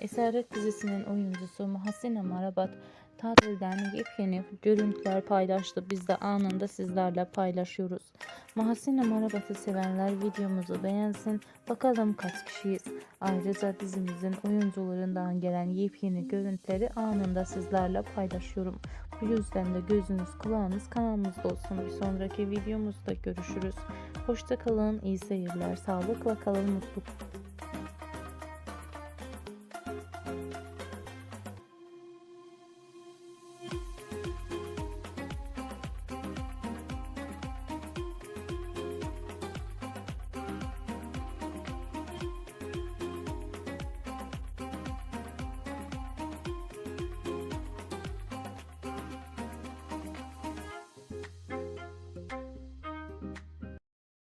Esaret dizisinin oyuncusu Muhasene Marabat tatilden yepyeni görüntüler paylaştı. Biz de anında sizlerle paylaşıyoruz. Muhasene Marabat'ı sevenler videomuzu beğensin. Bakalım kaç kişiyiz. Ayrıca dizimizin oyuncularından gelen yepyeni görüntüleri anında sizlerle paylaşıyorum. Bu yüzden de gözünüz kulağınız kanalımızda olsun. Bir sonraki videomuzda görüşürüz. Hoşça kalın, iyi seyirler, sağlıkla kalın, mutlulukla